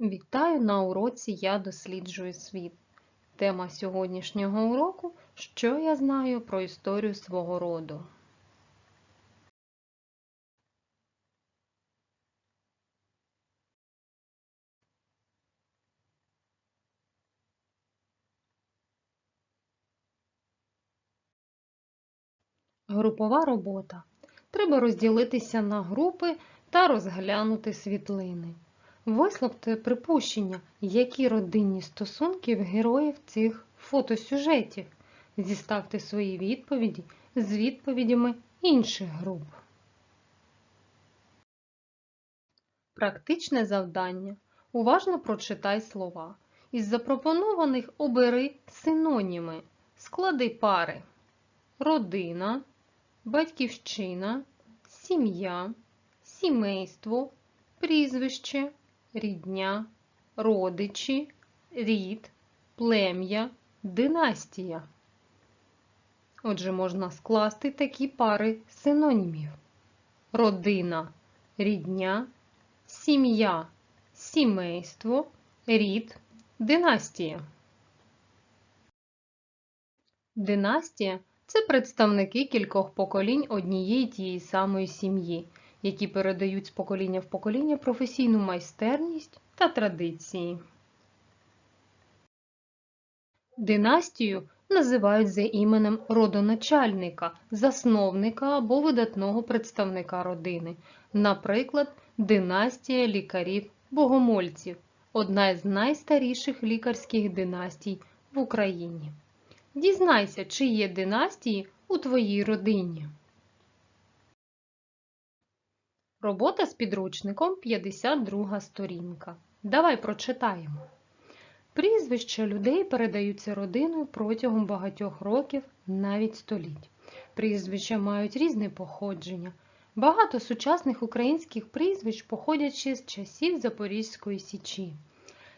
Вітаю на уроці Я досліджую світ. Тема сьогоднішнього уроку Що я знаю про історію свого роду. Групова робота. Треба розділитися на групи та розглянути світлини. Висловте припущення, які родинні стосунки в героїв цих фотосюжетів. Зіставте свої відповіді з відповідями інших груп. Практичне завдання. Уважно прочитай слова. Із запропонованих обери синоніми. Склади пари. Родина, батьківщина, сім'я, сімейство, прізвище, рідня, родичі, рід, плем'я, династія. Отже, можна скласти такі пари синонімів: родина, рідня, сім'я, сімейство, рід, династія. Династія це представники кількох поколінь однієї тієї самої сім'ї, які передають з покоління в покоління професійну майстерність та традиції. Династію називають за іменем родоначальника, засновника або видатного представника родини, наприклад, династія лікарів-богомольців одна з найстаріших лікарських династій в Україні. Дізнайся, чи є династії у твоїй родині. Робота з підручником 52 сторінка. Давай прочитаємо. Прізвища людей передаються родиною протягом багатьох років, навіть століть. Прізвища мають різне походження. Багато сучасних українських прізвищ походять ще з часів Запорізької Січі.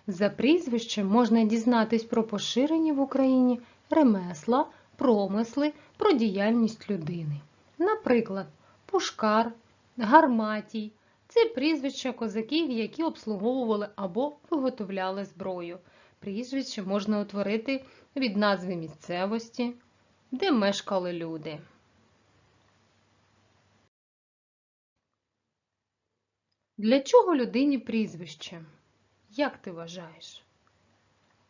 За прізвищем можна дізнатись про поширені в Україні ремесла, промисли, про діяльність людини. Наприклад, Пушкар, Гарматій це прізвища козаків, які обслуговували або виготовляли зброю. Прізвище можна утворити від назви місцевості, де мешкали люди. Для чого людині прізвище? Як ти вважаєш?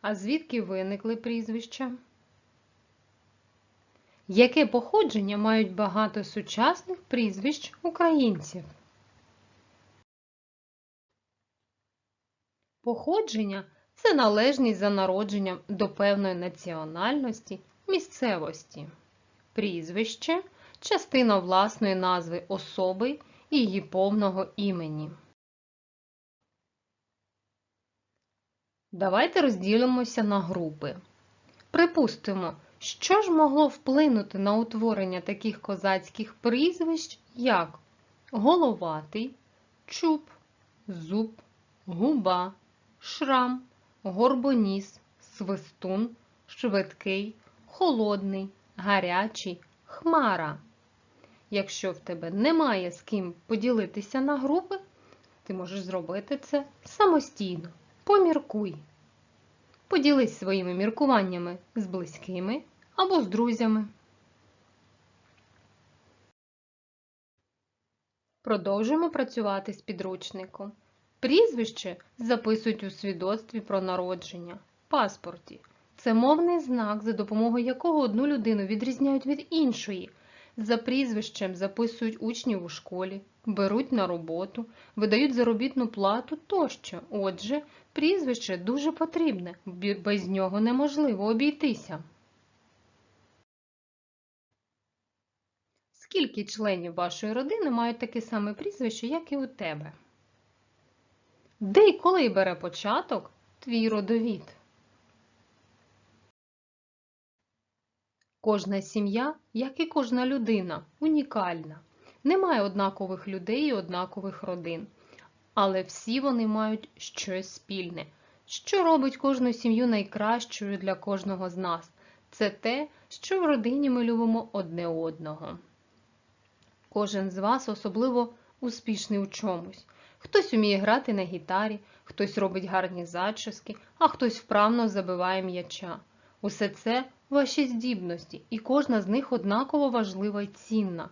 А звідки виникли прізвища? Яке походження мають багато сучасних прізвищ українців? Походження це належність за народженням до певної національності, місцевості. Прізвище частина власної назви особи і її повного імені. Давайте розділимося на групи. Припустимо, що ж могло вплинути на утворення таких козацьких прізвищ, як головатий, чуб, зуб, губа, шрам, горбоніс, свистун, швидкий, холодний, гарячий, хмара. Якщо в тебе немає з ким поділитися на групи, ти можеш зробити це самостійно. Поміркуй. Поділись своїми міркуваннями з близькими або з друзями. Продовжуємо працювати з підручником. Прізвище записують у свідоцтві про народження, паспорті. Це мовний знак, за допомогою якого одну людину відрізняють від іншої. За прізвищем записують учнів у школі, беруть на роботу, видають заробітну плату тощо. Отже, прізвище дуже потрібне, без нього неможливо обійтися. Скільки членів вашої родини мають таке саме прізвище, як і у тебе? Де і коли бере початок твій родовід? Кожна сім'я, як і кожна людина, унікальна. Немає однакових людей і однакових родин. Але всі вони мають щось спільне. Що робить кожну сім'ю найкращою для кожного з нас? Це те, що в родині ми любимо одне одного. Кожен з вас особливо успішний у чомусь. Хтось уміє грати на гітарі, хтось робить гарні зачіски, а хтось вправно забиває м'яча. Усе це ваші здібності, і кожна з них однаково важлива й цінна.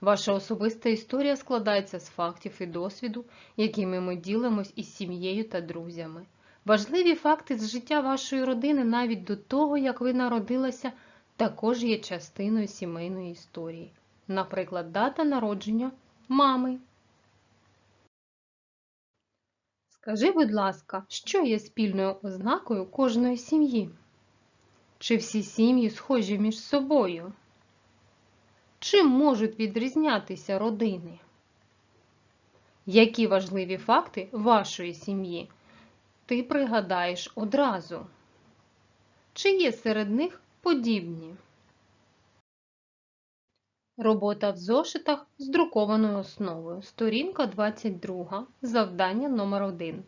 Ваша особиста історія складається з фактів і досвіду, якими ми ділимось із сім'єю та друзями. Важливі факти з життя вашої родини навіть до того, як ви народилися, також є частиною сімейної історії. Наприклад, дата народження мами. Скажи, будь ласка, що є спільною ознакою кожної сім'ї? Чи всі сім'ї схожі між собою? Чим можуть відрізнятися родини? Які важливі факти вашої сім'ї ти пригадаєш одразу? Чи є серед них подібні? Робота в зошитах з друкованою основою. Сторінка 22. Завдання номер 1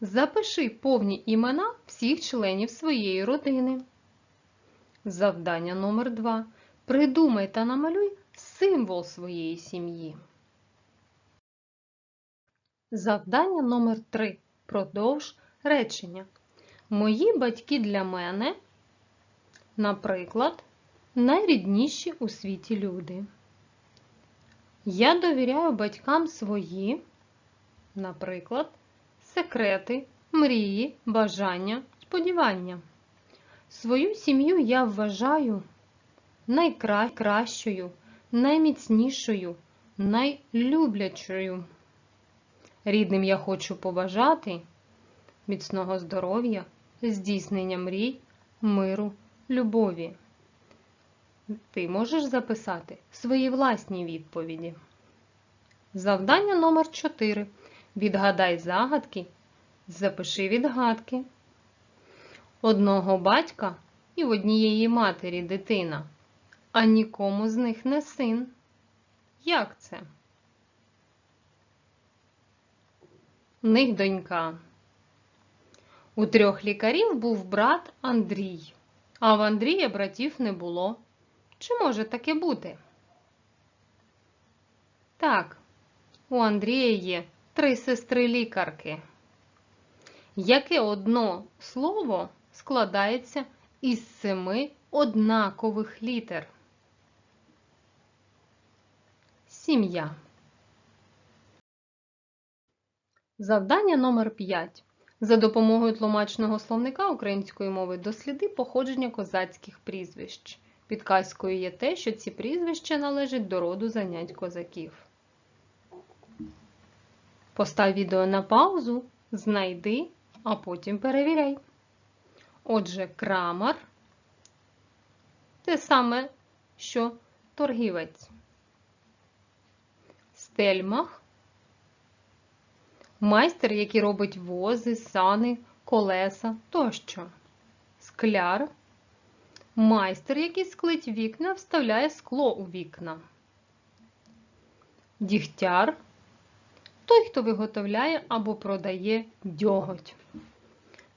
Запиши повні імена всіх членів своєї родини. Завдання номер 2 Придумай та намалюй символ своєї сім'ї. Завдання номер 3 Продовж речення. Мої батьки для мене, наприклад, найрідніші у світі люди. Я довіряю батькам свої, наприклад, секрети, мрії, бажання, сподівання. Свою сім'ю я вважаю найкращою, найміцнішою, найлюблячою. Рідним я хочу побажати міцного здоров'я, здійснення мрій, миру, любові. Ти можеш записати свої власні відповіді. Завдання номер 4. Відгадай загадки. Запиши відгадки. Одного батька і в однієї матері дитина, а нікому з них не син. Як це? В них донька. У трьох лікарів був брат Андрій, а в Андрія братів не було. Чи може таке бути? Так, у Андрія є три сестри лікарки. Яке одно слово складається із семи однакових літер? Сім'я. Завдання номер 5. За допомогою тлумачного словника української мови досліди походження козацьких прізвищ. Підказкою є те, що ці прізвища належать до роду занять козаків. Постав відео на паузу, знайди, а потім перевіряй. Отже, крамар те саме, що торгівець. Стельмах майстер, який робить вози, сани, колеса тощо. Скляр майстер, який склить вікна, вставляє скло у вікна. Дігтяр той, хто виготовляє або продає дьоготь.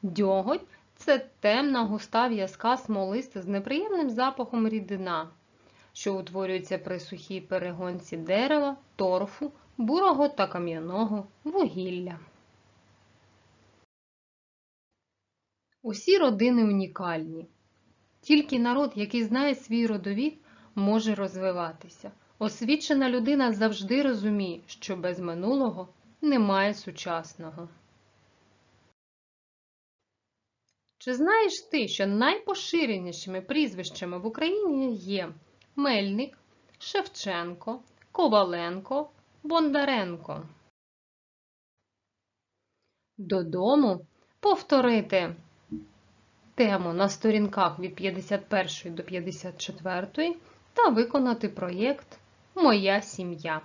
Дьоготь це темна густа в'язка смолиста з неприємним запахом рідина, що утворюється при сухій перегонці дерева, торфу, бурого та кам'яного вугілля. Усі родини унікальні. Тільки народ, який знає свій родовід, може розвиватися. Освічена людина завжди розуміє, що без минулого немає сучасного. Чи знаєш ти, що найпоширенішими прізвищами в Україні є Мельник, Шевченко, Коваленко, Бондаренко? Додому повторити тему на сторінках від 51 до 54 та виконати проєкт Моя сім'я.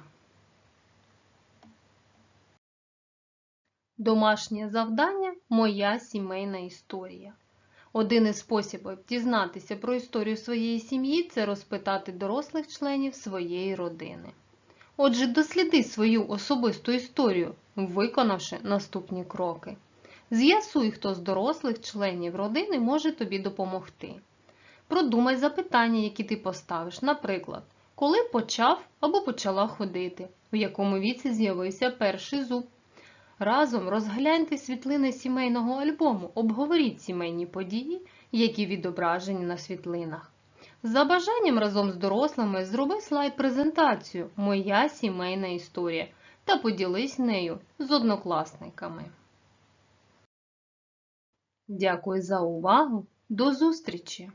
Домашнє завдання Моя сімейна історія. Один із способів дізнатися про історію своєї сім'ї це розпитати дорослих членів своєї родини. Отже, досліди свою особисту історію, виконавши наступні кроки. З'ясуй, хто з дорослих членів родини може тобі допомогти. Продумай запитання, які ти поставиш, наприклад, коли почав або почала ходити, в якому віці з'явився перший зуб, Разом розгляньте світлини сімейного альбому, обговоріть сімейні події, які відображені на світлинах. За бажанням разом з дорослими зроби слайд-презентацію Моя сімейна історія та поділись нею з однокласниками. Дякую за увагу! До зустрічі!